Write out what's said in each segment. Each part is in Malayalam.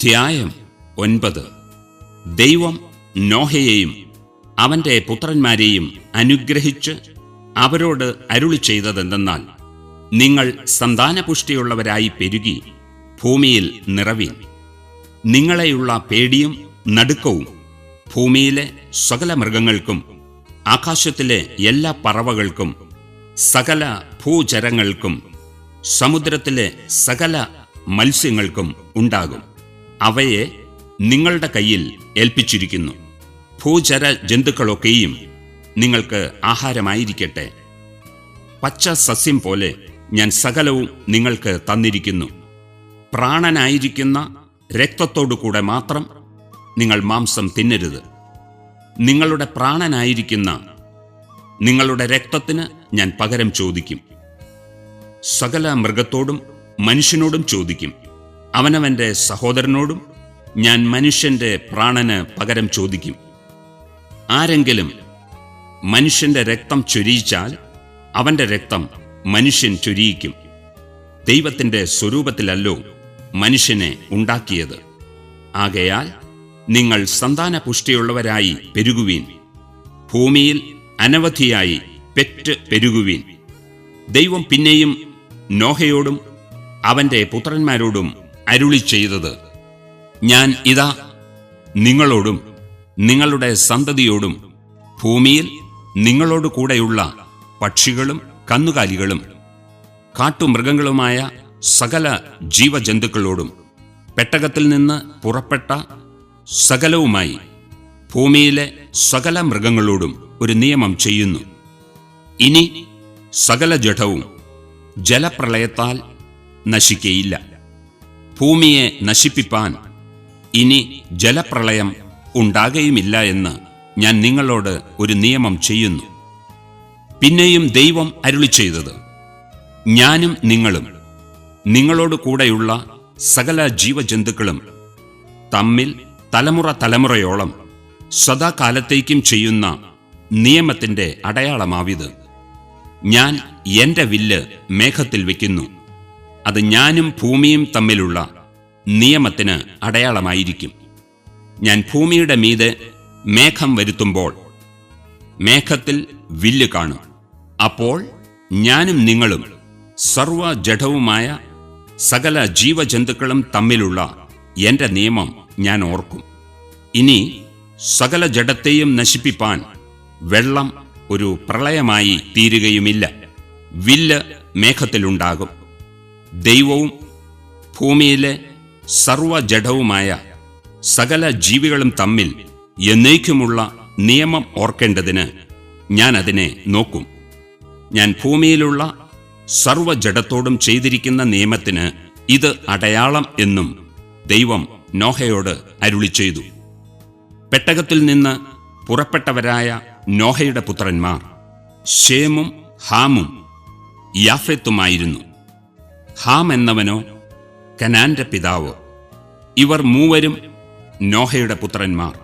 അധ്യായം ഒൻപത്. ദൈവം നോഹയെയും അവന്റെ പുത്രന്മാരെയും അനുഗ്രഹിച്ച് അവരോട് അരുളി ചെയ്തതെന്തെന്നാൽ നിങ്ങൾ സന്താനപുഷ്ടിയുള്ളവരായി പെരുകി ഭൂമിയിൽ നിറവീൻ. നിങ്ങളെയുള്ള പേടിയും നടുക്കവും ഭൂമിയിലെ സകല മൃഗങ്ങൾക്കും ആകാശത്തിലെ എല്ലാ പറവകൾക്കും സകല ഭൂചരങ്ങൾക്കും സമുദ്രത്തിലെ സകല മത്സ്യങ്ങൾക്കും ഉണ്ടാകും. അവയെ നിങ്ങളുടെ കയ്യിൽ ഏൽപ്പിച്ചിരിക്കുന്നു. ഭൂചര ജന്തുക്കളൊക്കെയും നിങ്ങൾക്ക് ആഹാരമായിരിക്കട്ടെ. പച്ച സസ്യം പോലെ ഞാൻ സകലവും നിങ്ങൾക്ക് തന്നിരിക്കുന്നു. പ്രാണനായിരിക്കുന്ന രക്തത്തോടു കൂടെ മാത്രം നിങ്ങൾ മാംസം തിന്നരുത്. നിങ്ങളുടെ പ്രാണനായിരിക്കുന്ന നിങ്ങളുടെ രക്തത്തിന് ഞാൻ പകരം ചോദിക്കും. സകല മൃഗത്തോടും മനുഷ്യനോടും ചോദിക്കും. അവനവന്റെ സഹോദരനോടും ഞാൻ മനുഷ്യന്റെ പ്രാണന് പകരം ചോദിക്കും. ആരെങ്കിലും മനുഷ്യന്റെ രക്തം ചൊരിയിച്ചാൽ അവന്റെ രക്തം മനുഷ്യൻ ചൊരിയിക്കും. ദൈവത്തിന്റെ സ്വരൂപത്തിലല്ലോ മനുഷ്യനെ ഉണ്ടാക്കിയത്. ആകയാൽ നിങ്ങൾ സന്താന പുഷ്ടിയുള്ളവരായി പെരുകുവീൻ. ഭൂമിയിൽ അനവധിയായി പെറ്റ് പെരുകുവീൻ. ദൈവം പിന്നെയും നോഹയോടും അവന്റെ പുത്രന്മാരോടും അരുളി ചെയ്തത്. ഞാൻ ഇതാ നിങ്ങളോടും നിങ്ങളുടെ സന്തതിയോടും ഭൂമിയിൽ നിങ്ങളോട് കൂടെയുള്ള പക്ഷികളും കന്നുകാലികളും കാട്ടുമൃഗങ്ങളുമായ സകല ജീവജന്തുക്കളോടും പെട്ടകത്തിൽ നിന്ന് പുറപ്പെട്ട സകലവുമായി ഭൂമിയിലെ സകല മൃഗങ്ങളോടും ഒരു നിയമം ചെയ്യുന്നു. ഇനി സകല ജഠവും ജലപ്രളയത്താൽ നശിക്കയില്ല. ഭൂമിയെ നശിപ്പിപ്പാൻ ഇനി ജലപ്രളയം ഉണ്ടാകുകയുമില്ല എന്ന് ഞാൻ നിങ്ങളോട് ഒരു നിയമം ചെയ്യുന്നു. പിന്നെയും ദൈവം അരുളി ചെയ്തത് ഞാനും നിങ്ങളും നിങ്ങളോട് കൂടെയുള്ള സകല ജീവജന്തുക്കളും തമ്മിൽ തലമുറ തലമുറയോളം സദാകാലത്തേക്കും ചെയ്യുന്ന നിയമത്തിന്റെ അടയാളമാവിത്. ഞാൻ എന്റെ വില്ല് മേഘത്തിൽ വയ്ക്കുന്നു അത് ഞാനും ഭൂമിയും തമ്മിലുള്ള നിയമത്തിന് അടയാളമായിരിക്കും. ഞാൻ ഭൂമിയുടെ മീതെ മേഘം വരുത്തുമ്പോൾ മേഘത്തിൽ വില്ല് കാണും. അപ്പോൾ ഞാനും നിങ്ങളും സർവജഡവുമായ സകല ജീവജന്തുക്കളും തമ്മിലുള്ള എന്റെ നിയമം ഞാൻ ഓർക്കും. ഇനി സകല ജഡത്തെയും നശിപ്പിപ്പാൻ വെള്ളം ഒരു പ്രളയമായി തീരുകയുമില്ല. വില്ല് മേഘത്തിലുണ്ടാകും. ദൈവവും ഭൂമിയിലെ സർവജഡവുമായ സകല ജീവികളും തമ്മിൽ എന്നേക്കുമുള്ള നിയമം ഓർക്കേണ്ടതിന് ഞാൻ അതിനെ നോക്കും. ഞാൻ ഭൂമിയിലുള്ള സർവജഡത്തോടും ചെയ്തിരിക്കുന്ന നിയമത്തിന് ഇത് അടയാളം എന്നും ദൈവം നോഹയോട് അരുളി ചെയ്തു. പെട്ടകത്തിൽ നിന്ന് പുറപ്പെട്ടവരായ നോഹയുടെ പുത്രന്മാർ ഷേമും ഹാമും യാഫെത്തുമായിരുന്നു. ഹാം എന്നവനോ കനാന്റെ പിതാവ്. ഇവർ മൂവരും നോഹയുടെ പുത്രന്മാർ.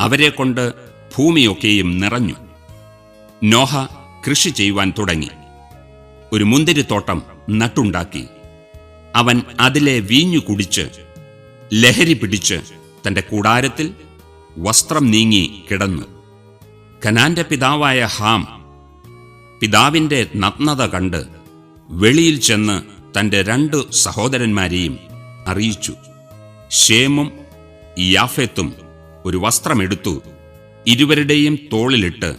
അവരെ കൊണ്ട് ഭൂമിയൊക്കെയും നിറഞ്ഞു. നോഹ കൃഷി ചെയ്യുവാൻ തുടങ്ങി. ഒരു മുന്തിരിത്തോട്ടം നട്ടുണ്ടാക്കി. അവൻ അതിലെ വീഞ്ഞു കുടിച്ച് ലഹരി പിടിച്ച് തന്റെ കൂടാരത്തിൽ വസ്ത്രം നീങ്ങി കിടന്നു. കനാന്റെ പിതാവായ ഹാം പിതാവിന്റെ നഗ്നത കണ്ട് വെളിയിൽ ചെന്ന് തന്റെ രണ്ട് സഹോദരന്മാരെയും അറിയിച്ചു. ഷേമും യാഫെത്തും ഒരു വസ്ത്രമെടുത്തു. ഇരുവരുടെയും തോളിലിട്ട്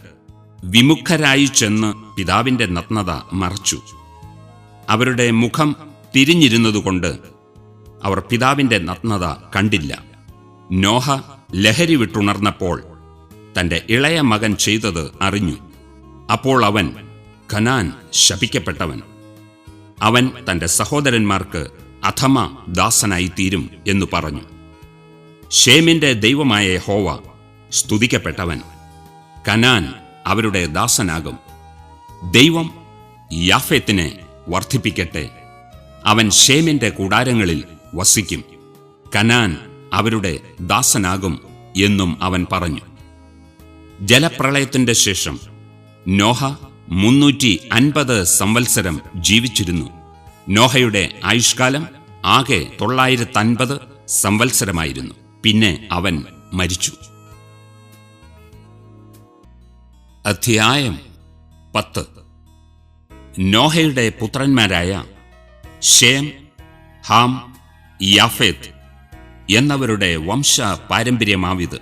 വിമുഖരായി ചെന്ന് പിതാവിന്റെ നഗ്നത മറച്ചു. അവരുടെ മുഖം തിരിഞ്ഞിരുന്നതുകൊണ്ട് അവർ പിതാവിന്റെ നഗ്നത കണ്ടില്ല. നോഹ ലഹരി വിട്ടുണർന്നപ്പോൾ തന്റെ ഇളയ മകൻ ചെയ്തത് അറിഞ്ഞു. അപ്പോൾ അവൻ ഖനാൻ ശപിക്കപ്പെട്ടവൻ. അവൻ തന്റെ സഹോദരന്മാർക്ക് അഥമ ദാസനായി തീരും എന്നു പറഞ്ഞു. ഷേമിന്റെ ദൈവമായ ഹോവ സ്തുതിക്കപ്പെട്ടവൻ. കനാൻ അവരുടെ ദാസനാകും. ദൈവം യാഫേത്തിനെ വർദ്ധിപ്പിക്കട്ടെ. അവൻ ഷേമിന്റെ കൂടാരങ്ങളിൽ വസിക്കും. കനാൻ അവരുടെ ദാസനാകും എന്നും അവൻ പറഞ്ഞു. ജലപ്രളയത്തിന്റെ ശേഷം നോഹ മുന്നൂറ്റി അൻപത് സംവത്സരം ജീവിച്ചിരുന്നു. നോഹയുടെ ആയുഷ്കാലം ആകെ തൊള്ളായിരത്തൻപത് സംവത്സരമായിരുന്നു. പിന്നെ അവൻ മരിച്ചു. അധ്യായം പത്ത്. നോഹയുടെ പുത്രന്മാരായ ഷേം ഹാം യാഫേത്ത് എന്നവരുടെ വംശ പാരമ്പര്യമാവിത്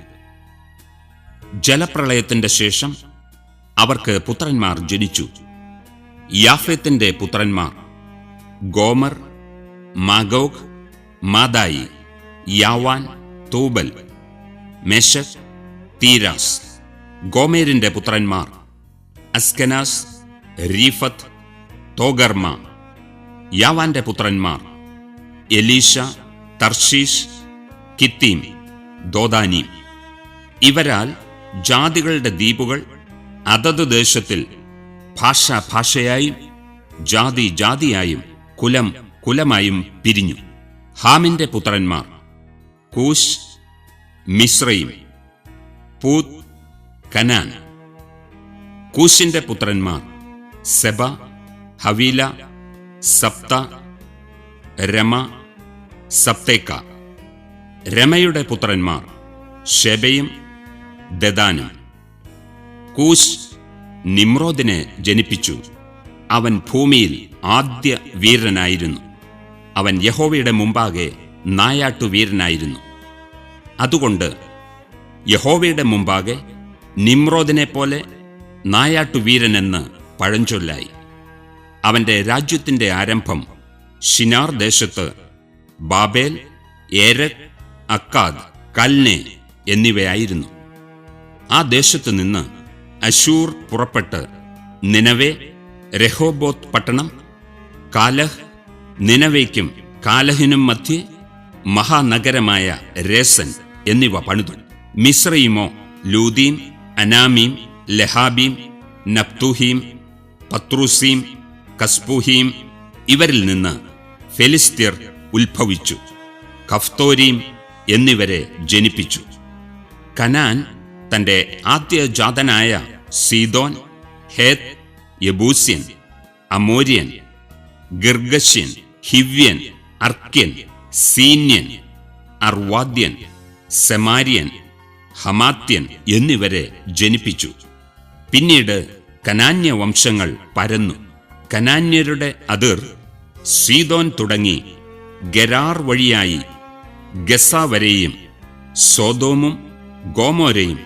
ജലപ്രളയത്തിന്റെ ശേഷം അവർക്ക് പുത്രന്മാർ ജനിച്ചു. യാഫേത്തിന്റെ പുത്രന്മാർ Gomer Magog Madai Javan Tubal Meshech Tiras. ഗോമേരിന്റെ പുത്രന്മാർ അസ്കനാസ് റീഫത്ത് തോഗർമ. യാവാന്റെ പുത്രന്മാർ എലീഷ തർഷീഷ് കിത്തീം ദോദാനീം. ഇവരാൽ ജാതികളുടെ ദ്വീപുകൾ അതത് ദേശത്തിൽ ഭാഷ ഭാഷയായും ജാതി ജാതിയായും കുലം കുലമായും പിരിഞ്ഞു. ഹാമിന്റെ പുത്രന്മാർ കൂശ് മിശ്രയും പൂത് കനാൻ. കൂശിന്റെ പുത്രന്മാർ സെബ ഹവീല സപ്ത രമ സപ്തേക്ക. രമയുടെ പുത്രന്മാർ ഷെബയും ദദാനും. കൂശ് നിമ്രോദിനെ ജനിപ്പിച്ചു. അവൻ ഭൂമിയിൽ ആദ്യ വീരനായിരുന്നു. അവൻ യഹോവയുടെ മുമ്പാകെ നായാട്ടുവീരനായിരുന്നു അതുകൊണ്ട് യഹോവയുടെ മുമ്പാകെ നിമ്രോദിനെ പോലെ നായാട്ടുവീരനെന്ന് പഴഞ്ചൊല്ലായി. അവന്റെ രാജ്യത്തിന്റെ ആരംഭം ഷിനാർ ദേശത്ത് ബാബേൽ ഏരക് അക്കാദ് കൽനെ എന്നിവയായിരുന്നു. ആ ദേശത്ത് നിന്ന് അശൂർ പുറപ്പെട്ട് നിനവെ രഹോബോത്ത് പട്ടണം കാലഹ് നിനവയ്ക്കും കാലഹിനും മധ്യേ മഹാനഗരമായ രേസൻ എന്നിവ പണിതു. മിശ്രയിമോ ലൂദീം അനാമീം ലഹാബീം നപ്തുഹീം പത്രൂസീം കസ്പുഹീം ഇവരിൽ നിന്ന് ഫെലിസ്ത്യർ ഉത്ഭവിച്ചു. കഫ്തോരീം എന്നിവരെ ജനിപ്പിച്ചു. കനാൻ തന്റെ ആദ്യജാതനായ സീദോൻ ഹേത്ത് യബൂസ്യൻ അമോര്യൻ ഗിർഗശ്യൻ ഹിവ്യൻ അർക്യൻ സീന്യൻ അർവാദ്യൻ സെമാര്യൻ ഹമാത്യൻ എന്നിവരെ ജനിപ്പിച്ചു. പിന്നീട് കനാന്യ വംശങ്ങൾ പരന്നു. കനാന്യരുടെ അതിർ സീതോൻ തുടങ്ങി ഗരാർ വഴിയായി ഗസ വരെയും സോതോമും ഗോമോരയും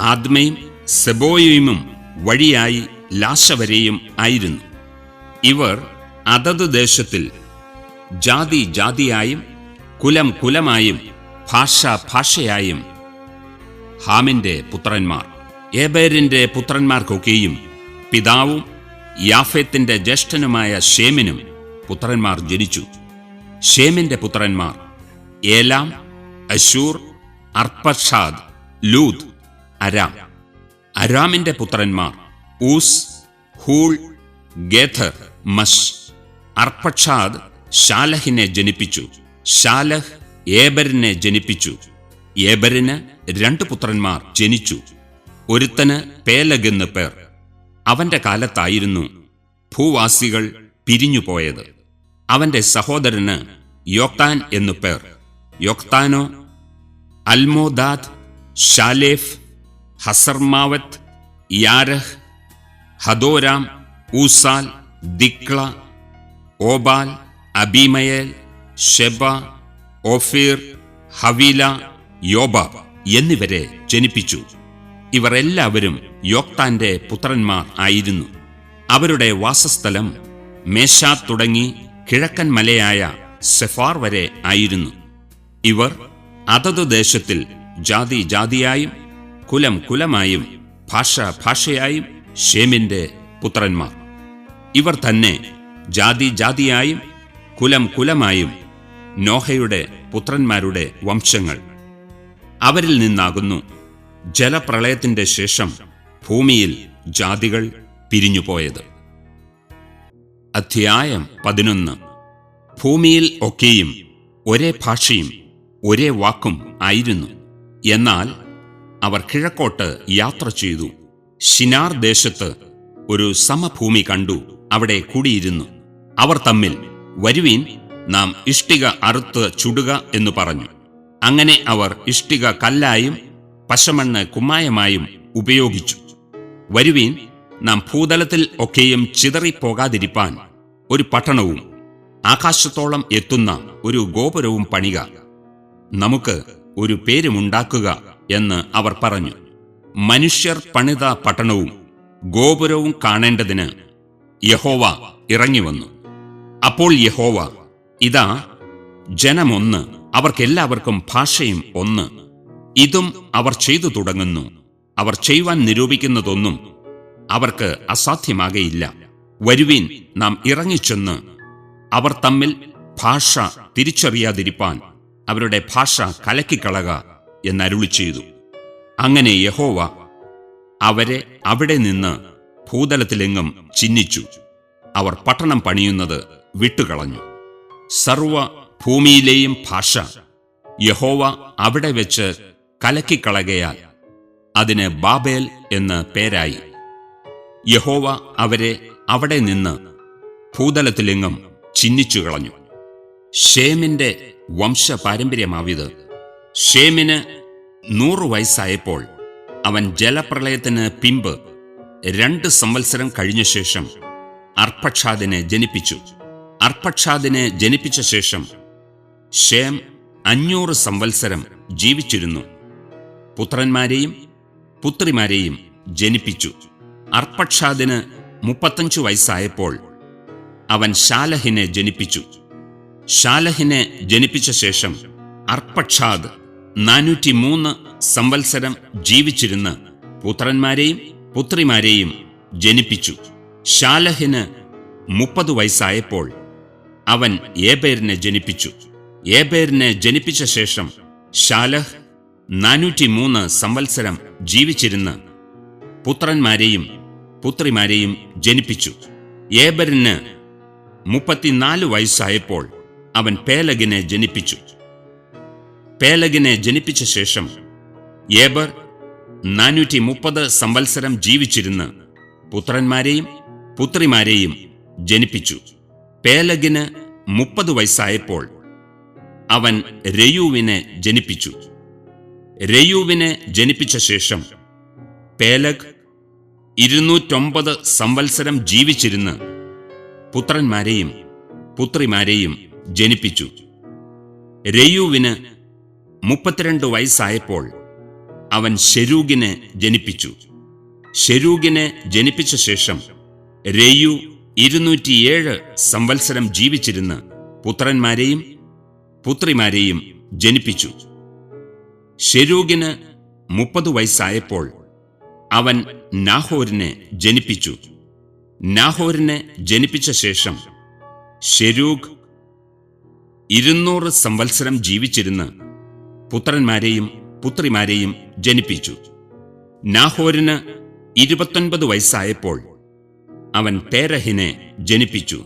ആദ്മയും സെബോയുമും വഴിയായി ലാശ വരെയും ആയിരുന്നു. ഇവർ അതത് ദേശത്തിൽ ജാതി ജാതിയായും കുലം കുലമായും ഭാഷ ഭാഷയായും ഹാമിന്റെ പുത്രന്മാർ ഏബേരിന്റെ പുത്രന്മാർക്കൊക്കെയും പിതാവും യാഫേത്തിന്റെ ജ്യേഷ്ഠനുമായ ഷേമിനും പുത്രന്മാർ ജനിച്ചു. ഷേമിന്റെ പുത്രന്മാർ ഏലാം അശൂർ അർപ്പഷാദ് ലൂദ് അരാം. അരാമിന്റെ പുത്രന്മാർ Uz Hul Gether Mash. Arphaxad ഷാലഹിനെ ജനിപ്പിച്ചു. ഷാലഹ് ഏബരിനെ ജനിപ്പിച്ചു. ഏബരിന് രണ്ട് പുത്രന്മാർ ജനിച്ചു. ഒരുത്തന് പേലഗ് എന്ന് പേർ. അവന്റെ കാലത്തായിരുന്നു ഭൂവാസികൾ പിരിഞ്ഞുപോയത്. അവന്റെ സഹോദരന് യോക്താൻ എന്നു പേർ. യോക്താനോ അൽമോദാദ് ഷാലേഫ് ഹസർമാവത്ത് യാരഹ് ഹദോരാം ഊസാൽ ദിക്ല ഓബാൽ അബിമയൽ ഷെബ ഓഫീർ ഹവീല യോബ എന്നിവരെ ജനിപ്പിച്ചു. ഇവർ എല്ലാവരും യോക്താന്റെ പുത്രന്മാർ ആയിരുന്നു. അവരുടെ വാസസ്ഥലം മേശാ തുടങ്ങി കിഴക്കൻ മലയായ സെഫാർ വരെ ആയിരുന്നു. ഇവർ അതത് ദേശത്തിൽ ജാതി ജാതിയായും കുലം കുലമായും ഭാഷ ഭാഷയായും ഷേമിന്റെ പുത്രന്മാർ. ഇവർ തന്നെ ജാതി ജാതിയായും കുലം കുലമായും നോഹയുടെ പുത്രന്മാരുടെ വംശങ്ങൾ. അവരിൽ നിന്നാകുന്നു ജലപ്രളയത്തിന്റെ ശേഷം ഭൂമിയിൽ ജാതികൾ പിരിഞ്ഞുപോയത്. അധ്യായം പതിനൊന്ന്. ഭൂമിയിൽ ഒക്കെയും ഒരേ ഭാഷയും ഒരേ വാക്കും ആയിരുന്നു. എന്നാൽ അവർ കിഴക്കോട്ട് യാത്ര ചെയ്തു. ഷിനാർ ദേശത്ത് ഒരു സമഭൂമി കണ്ടു അവിടെ കൂടിയിരുന്നു. അവർ തമ്മിൽ വരുവീൻ നാം ഇഷ്ടിക അറുത്ത് ചുടുക എന്ന് പറഞ്ഞു. അങ്ങനെ അവർ ഇഷ്ടിക കല്ലായും പശമണ്ണ് കുമ്മായമായും ഉപയോഗിച്ചു. വരുവീൻ നാം ഭൂതലത്തിൽ ഒക്കെയും ചിതറിപ്പോകാതിരിപ്പാൻ ഒരു പട്ടണവും ആകാശത്തോളം എത്തുന്ന ഒരു ഗോപുരവും പണിക. നമുക്ക് ഒരു പേരുമുണ്ടാക്കുക. എന്ന് അവർ പറഞ്ഞു. മനുഷ്യർ പണിത പട്ടണവും ഗോപുരവും കാണേണ്ടതിന് യഹോവ ഇറങ്ങി വന്നു അപ്പോൾ യഹോവ ഇതാ ജനമൊന്ന് അവർക്കെല്ലാവർക്കും ഭാഷയും ഒന്ന്. ഇതും അവർ ചെയ്തു തുടങ്ങുന്നു. അവർ ചെയ്യുവാൻ നിരൂപിക്കുന്നതൊന്നും അവർക്ക് അസാധ്യമാകയില്ല. വരുവീൻ നാം ഇറങ്ങിച്ചെന്ന് അവർ തമ്മിൽ ഭാഷ തിരിച്ചറിയാതിരിപ്പാൻ അവരുടെ ഭാഷ കലക്കിക്കളക. എന്നരുളി ചെയ്തു അങ്ങനെ യഹോവ അവരെ അവിടെ നിന്ന് ഭൂതലത്തിലെങ്ങും ചിഹ്നിച്ചു അവർ പട്ടണം പണിയുന്നത് വിട്ടുകളഞ്ഞു. സർവ ഭൂമിയിലെയും ഭാഷ യഹോവ അവിടെ വെച്ച് കലക്കിക്കളകയാൽ അതിന് ബാബേൽ എന്ന് പേരായി. യഹോവ അവരെ അവിടെ നിന്ന് ഭൂതലത്തിലെങ്ങും ചിഹ്നിച്ചു കളഞ്ഞു ഷേമിന്റെ വംശ പാരമ്പര്യമാവിത് ഷേമിന് നൂറു വയസ്സായപ്പോൾ അവൻ ജലപ്രളയത്തിന് പിമ്പ് രണ്ട് സംവത്സരം കഴിഞ്ഞ ശേഷം അർപ്പക്ഷാദിനെ ജനിപ്പിച്ചു. അർപ്പക്ഷാദിനെ ജനിപ്പിച്ച ശേഷം ഷേം അഞ്ഞൂറ് സംവത്സരം ജീവിച്ചിരുന്നു. പുത്രന്മാരെയും പുത്രിമാരെയും ജനിപ്പിച്ചു. അർപ്പക്ഷാദിന് മുപ്പത്തഞ്ച് വയസ്സായപ്പോൾ അവൻ ശാലഹിനെ ജനിപ്പിച്ചു. ശാലഹിനെ ജനിപ്പിച്ച ശേഷം അർപ്പക്ഷാദ്. നാനൂറ്റി മൂന്ന് സംവത്സരം ജീവിച്ചിരുന്ന് പുത്രന്മാരെയും പുത്രിമാരെയും ജനിപ്പിച്ചു. ഷാലഹിന് മുപ്പത് വയസ്സായപ്പോൾ അവൻ ഏബേരിനെ ജനിപ്പിച്ചു. ഏബേരിനെ ജനിപ്പിച്ച ശേഷം ഷാലഹ് നാനൂറ്റി മൂന്ന് സംവത്സരം ജീവിച്ചിരുന്ന് പുത്രന്മാരെയും പുത്രിമാരെയും ജനിപ്പിച്ചു. ഏബരിന് മുപ്പത്തിനാല് വയസ്സായപ്പോൾ അവൻ പേലഗിനെ ജനിപ്പിച്ചു. പേലഗിനെ ജനിപ്പിച്ച ശേഷം ഏബർ നാനൂറ്റി മുപ്പത് സംവത്സരം ജീവിച്ചിരുന്ന് പുത്രന്മാരെയും പുത്രിമാരെയും ജനിപ്പിച്ചു. പേലഗിന് മുപ്പത് വയസ്സായപ്പോൾ അവൻ രയുവിനെ ജനിപ്പിച്ചു. രയുവിനെ ജനിപ്പിച്ച ശേഷം പേലഗ് ഇരുന്നൂറ്റൊമ്പത് സംവത്സരം ജീവിച്ചിരുന്ന് പുത്രന്മാരെയും പുത്രിമാരെയും ജനിപ്പിച്ചു. രയുവിന് മുപ്പത്തിരണ്ട് വയസ്സായപ്പോൾ അവൻ ഷെരൂഗിനെ ജനിപ്പിച്ചു. ഷെരൂഗിനെ ജനിപ്പിച്ച ശേഷം രേയു ഇരുന്നൂറ്റിയേഴ് സംവത്സരം ജീവിച്ചിരുന്ന് പുത്രന്മാരെയും പുത്രിമാരെയും ജനിപ്പിച്ചു. ഷെരൂഗിന് മുപ്പത് വയസ്സായപ്പോൾ അവൻ നാഹോരിനെ ജനിപ്പിച്ചു. നാഹോരിനെ ജനിപ്പിച്ച ശേഷം ഷെരൂഗ് ഇരുന്നൂറ് സംവത്സരം ജീവിച്ചിരുന്ന് പുത്രന്മാരെയും പുത്രിമാരെയും ജനിപ്പിച്ചു. നാഹോരിന് ഇരുപത്തൊൻപത് വയസ്സായപ്പോൾ അവൻ തേരഹിനെ ജനിപ്പിച്ചു.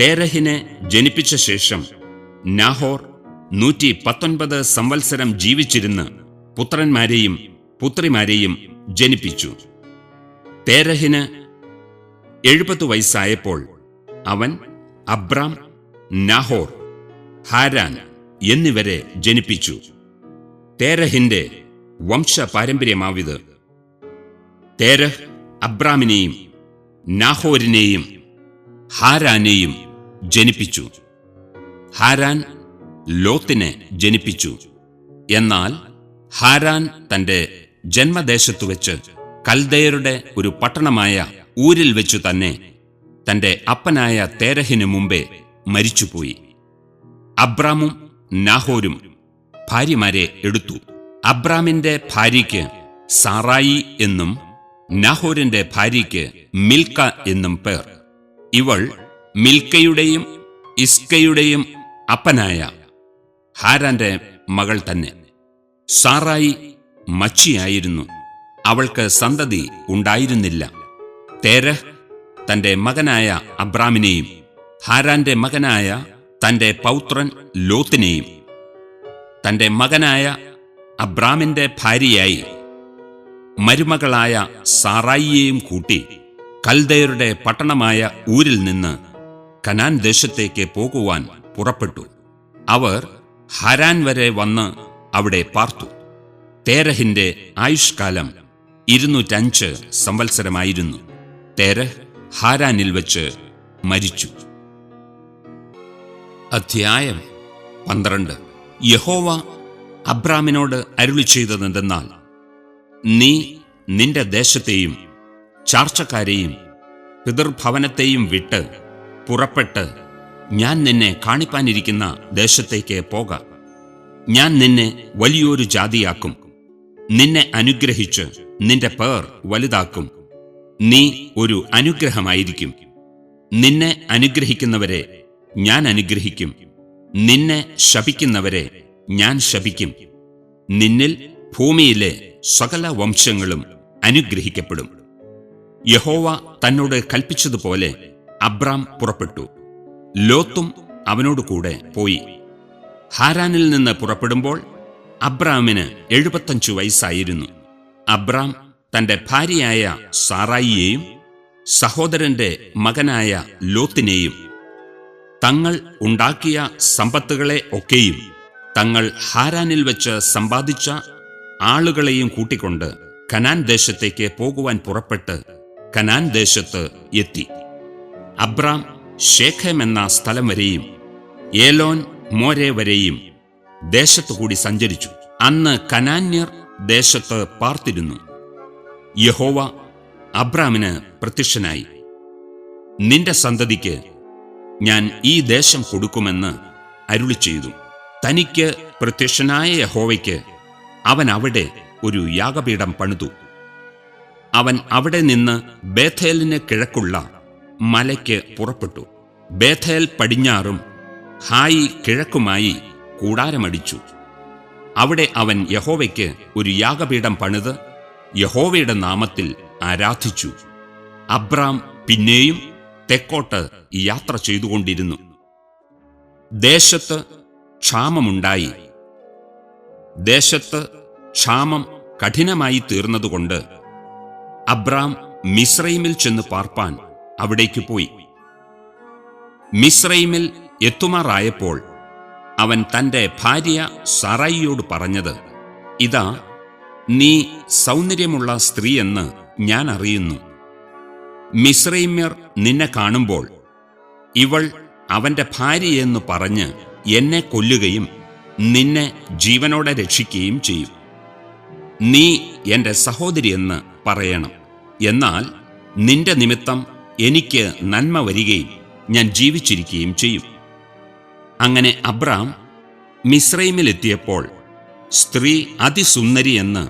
തേരഹിനെ ജനിപ്പിച്ച ശേഷം നാഹോർ നൂറ്റി പത്തൊൻപത് സംവത്സരം ജീവിച്ചിരുന്ന് പുത്രന്മാരെയും പുത്രിമാരെയും ജനിപ്പിച്ചു. തേരഹിന് എഴുപത് വയസ്സായപ്പോൾ അവൻ അബ്രാം നാഹോർ ഹാരാൻ എന്നിവരെ ജനിപ്പിച്ചു. തേരഹിന്റെ വംശ പാരമ്പര്യമാവിത് തേരഹ് അബ്രാമിനെയും നാഹോരിനെയും ഹാരാനെയും ജനിപ്പിച്ചു. ഹാരാൻ ലോത്തിനെ ജനിപ്പിച്ചു. എന്നാൽ ഹാരാൻ തന്റെ ജന്മദേശത്തു വെച്ച് കൽദയരുടെ ഒരു പട്ടണമായ ഊരിൽ വെച്ചു തന്നെ തന്റെ അപ്പനായ തേരഹിനു മുമ്പേ മരിച്ചുപോയി. അബ്രാമും നാഹോരും ഭാര്യമാരെ എടുത്തു. അബ്രാമിന്റെ ഭാര്യയ്ക്ക് സാറായി എന്നും നാഹോരിന്റെ ഭാര്യയ്ക്ക് മിൽക്ക എന്നും പേർ. ഇവൾ മിൽക്കയുടെയും ഇസ്കയുടെയും അപ്പനായ ഹാരാന്റെ മകൾ തന്നെ. സാറായി മച്ചിയായിരുന്നു. അവൾക്ക് സന്തതി ഉണ്ടായിരുന്നില്ല. തേരഹ് തന്റെ മകനായ അബ്രാമിനെയും ഹാരാന്റെ മകനായ തന്റെ പൗത്രൻ ലോത്തിനെയും തന്റെ മകനായ അബ്രാമിന്റെ ഭാര്യയായി മരുമകളായ സാറായിയെയും കൂട്ടി കൽദയരുടെ പട്ടണമായ ഊരിൽ നിന്ന് കനാൻ ദേശത്തേക്ക് പോകുവാൻ പുറപ്പെട്ടു. അവർ ഹരാൻ വരെ വന്ന് അവിടെ പാർത്തു. തേരഹിന്റെ ആയുഷ്കാലം ഇരുന്നൂറ്റഞ്ച് സംവത്സരമായിരുന്നു. തേരഹ് ഹാരാനിൽ വച്ച് മരിച്ചു. അധ്യായം പന്ത്രണ്ട്. യഹോവ അബ്രാമിനോട് അരുളി ചെയ്തതെന്തെന്നാൽ നീ നിന്റെ ദേശത്തെയും ചാർച്ചക്കാരെയും പിതൃഭവനത്തെയും വിട്ട് പുറപ്പെട്ട് ഞാൻ നിന്നെ കാണിപ്പാനിരിക്കുന്ന ദേശത്തേക്ക് പോക. ഞാൻ നിന്നെ വലിയൊരു ജാതിയാക്കും. നിന്നെ അനുഗ്രഹിച്ച് നിന്റെ പേർ വലുതാക്കും. നീ ഒരു അനുഗ്രഹമായിരിക്കും. നിന്നെ അനുഗ്രഹിക്കുന്നവരെ ഞാൻ അനുഗ്രഹിക്കും. നിന്നെ ശപിക്കുന്നവരെ ഞാൻ ശപിക്കും. നിന്നിൽ ഭൂമിയിലെ സകല വംശങ്ങളും അനുഗ്രഹിക്കപ്പെടും. യഹോവ തന്നോട് കൽപ്പിച്ചതുപോലെ അബ്രാം പുറപ്പെട്ടു. ലോത്തും അവനോടുകൂടെ പോയി. ഹാരാനിൽ നിന്ന് പുറപ്പെടുമ്പോൾ അബ്രാമിന് എഴുപത്തഞ്ചു വയസ്സായിരുന്നു. അബ്രാം തന്റെ ഭാര്യയായ സാറായിയെയും സഹോദരന്റെ മകനായ ലോത്തിനെയും തങ്ങൾ ഉണ്ടാക്കിയ സമ്പത്തുകളെ ഒക്കെയും തങ്ങൾ ഹാരാനിൽ വെച്ച് സമ്പാദിച്ച ആളുകളെയും കൂട്ടിക്കൊണ്ട് കനാൻ ദേശത്തേക്ക് പോകുവാൻ പുറപ്പെട്ട് കനാൻ ദേശത്ത് എത്തി. അബ്രാം ഷേഖം എന്ന സ്ഥലം വരെയും ഏലോൻ മോരെ വരെയും ദേശത്തുകൂടി സഞ്ചരിച്ചു. അന്ന് കനാന്യർ ദേശത്ത് പാർത്തിരുന്നു. യഹോവ അബ്രാമിന് പ്രത്യക്ഷനായി. നിന്റെ സന്തതിക്ക് ഞാൻ ഈ ദേശം കൊടുക്കുമെന്ന് അരുളി ചെയ്തു. തനിക്ക് പ്രത്യക്ഷനായ യഹോവയ്ക്ക് അവൻ അവിടെ ഒരു യാഗപീഠം പണിതു. അവൻ അവിടെ നിന്ന് ബേഥേലിന് കിഴക്കുള്ള മലയ്ക്ക് പുറപ്പെട്ടു. ബേഥേൽ പടിഞ്ഞാറും ഹായി കിഴക്കുമായി കൂടാരമടിച്ചു. അവിടെ അവൻ യഹോവയ്ക്ക് ഒരു യാഗപീഠം പണിത് യഹോവയുടെ നാമത്തിൽ ആരാധിച്ചു. അബ്രാം പിന്നെയും തെക്കോട്ട് യാത്ര ചെയ്തുകൊണ്ടിരുന്നു. ദേശത്ത് ക്ഷാമമുണ്ടായി. ദേശത്ത് ക്ഷാമം കഠിനമായി തീർന്നതുകൊണ്ട് അബ്രാം മിസ്രൈമിൽ ചെന്ന് പാർപ്പാൻ അവിടേക്ക് പോയി. മിസ്രൈമിൽ എത്തുമാറായപ്പോൾ അവൻ തന്റെ ഭാര്യ സറായിയോട് പറഞ്ഞത് ഇതാ നീ സൗന്ദര്യമുള്ള സ്ത്രീയെന്ന് ഞാൻ അറിയുന്നു. മിസ്രൈമ്യർ നിന്നെ കാണുമ്പോൾ ഇവൾ അവന്റെ ഭാര്യയെന്ന് പറഞ്ഞ് എന്നെ കൊല്ലുകയും നിന്നെ ജീവനോടെ രക്ഷിക്കുകയും ചെയ്യും. നീ എന്റെ സഹോദരിയെന്ന് പറയണം. എന്നാൽ നിന്റെ നിമിത്തം എനിക്ക് നന്മ വരികയും ഞാൻ ജീവിച്ചിരിക്കുകയും ചെയ്യും. അങ്ങനെ അബ്രാം മിശ്രൈമിലെത്തിയപ്പോൾ സ്ത്രീ അതിസുന്ദരിയെന്ന്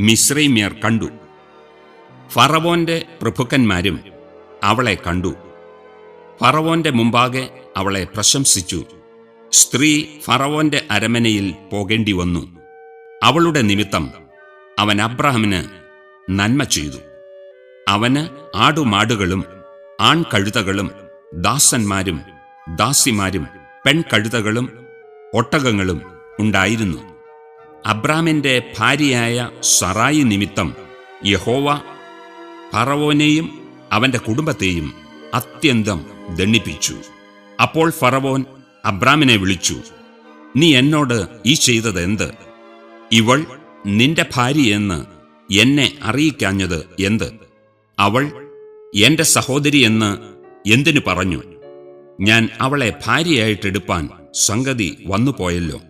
മിശ്രൈമ്യർ കണ്ടു. ഫറവോന്റെ പ്രഭുക്കന്മാരും അവളെ കണ്ടു. ഫറവോന്റെ മുമ്പാകെ അവളെ പ്രശംസിച്ചു. സ്ത്രീ ഫറവോന്റെ അരമനയിൽ പോകേണ്ടി വന്നു. അവളുടെ നിമിത്തം അവൻ അബ്രഹാമിന് നന്മ ചെയ്തു. അവന് ആടുമാടുകളും ആൺകഴുതകളും ദാസന്മാരും ദാസിമാരും പെൺകഴുതകളും ഒട്ടകങ്ങളും ഉണ്ടായിരുന്നു. അബ്രാമിന്റെ ഭാര്യയായ സറായി നിമിത്തം യഹോവ ഫറവോനെയും അവന്റെ കുടുംബത്തെയും അത്യന്തം ദണ്ണിപ്പിച്ചു അപ്പോൾ ഫറവോൻ അബ്രാമിനെ വിളിച്ചു നീ എന്നോട് ഈ ചെയ്തത് എന്ത് ഇവൾ നിന്റെ ഭാര്യയെന്ന് എന്നെ അറിയിക്കാഞ്ഞത് എന്ത്? അവൾ എന്റെ സഹോദരിയെന്ന് എന്തിനു പറഞ്ഞു? ഞാൻ അവളെ ഭാര്യയായിട്ടെടുപ്പാൻ സംഗതി വന്നുപോയല്ലോ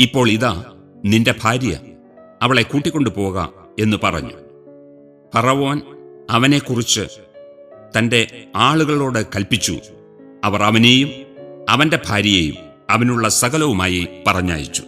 ഇപ്പോൾ ഇതാ നിന്റെ ഭാര്യ. അവളെ കൂട്ടിക്കൊണ്ടുപോക എന്ന് പറഞ്ഞു. ഫറവോൻ അവനെക്കുറിച്ച് തന്റെ ആളുകളോട് കൽപ്പിച്ചു. അവർ അവനെയും അവന്റെ ഭാര്യയെയും അവനുള്ള സകലവുമായി പറഞ്ഞയച്ചു.